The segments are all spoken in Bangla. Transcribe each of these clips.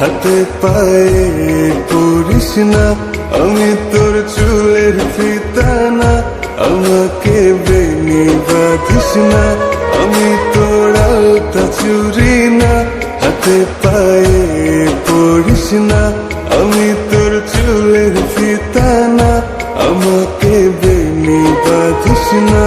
হাতে পায়ে পড়িস না। আমি তোর চুলের ফিতানা, আমাকে বেনি বাঁধিস না। আমি তোর আলতা চুরি না, হাতে পায়ে পড়িস না। আমি তোর চুলের ফিতানা, আমাকে বেনি বাঁধিস না।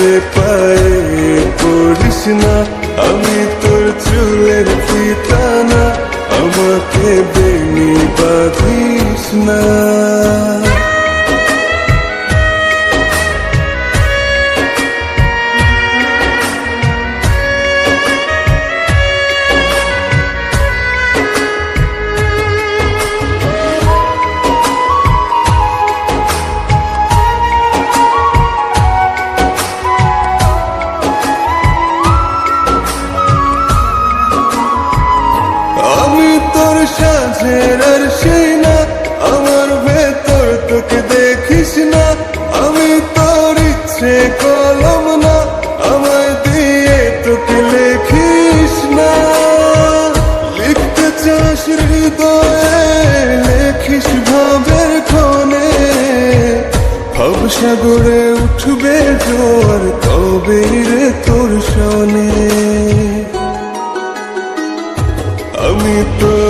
হাতে পায়ে পড়িস না আমি তোর চুলের ফিতানা আমাকে বেনি বাঁধিস না সাঝের আর না, আমার ভেতর তোকে দেখিস না। আমি তোর ইচ্ছে কলম না, আমায় দিয়ে তোকে লেখিস না। লিখতে চাস হৃদয়ে, লেখিস ভাবের ক্ষণে ভব সাগরে উঠবে জোর তবে রে তোর শনে। আমি তোর